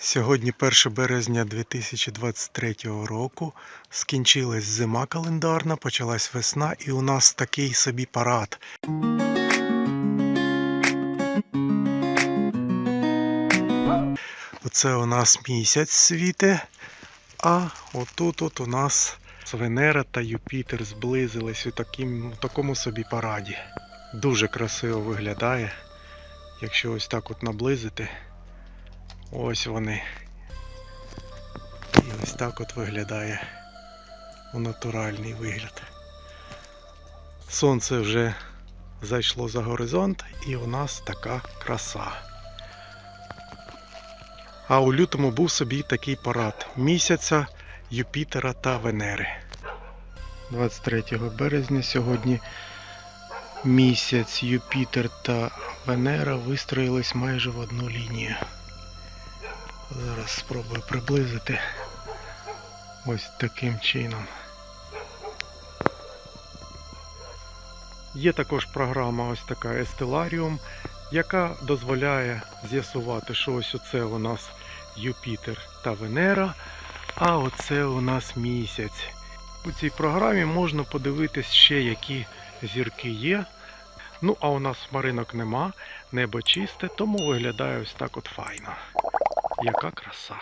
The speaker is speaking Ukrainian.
Сьогодні 1 березня 2023 року. Скінчилась зима календарна, почалась весна, і у нас такий собі парад. Оце у нас місяць світе, а отут от у нас Венера та Юпітер зблизились у, таким, у такому собі параді. Дуже красиво виглядає. Якщо ось так от наблизити. Ось вони. І ось так от виглядає у натуральний вигляд. Сонце вже зайшло за горизонт і у нас така краса. А у лютому був собі такий парад місяця Юпітера та Венери. 23 березня сьогодні місяць, Юпітер та Венера вистроїлись майже в одну лінію. Зараз спробую приблизити ось таким чином. Є також програма ось така Естеларіум, яка дозволяє з'ясувати, що ось оце у нас Юпітер та Венера, а оце у нас місяць. У цій програмі можна подивитись ще, які зірки є. Ну, а у нас хмаринок нема, небо чисте, тому виглядає ось так от файно. Яка краса.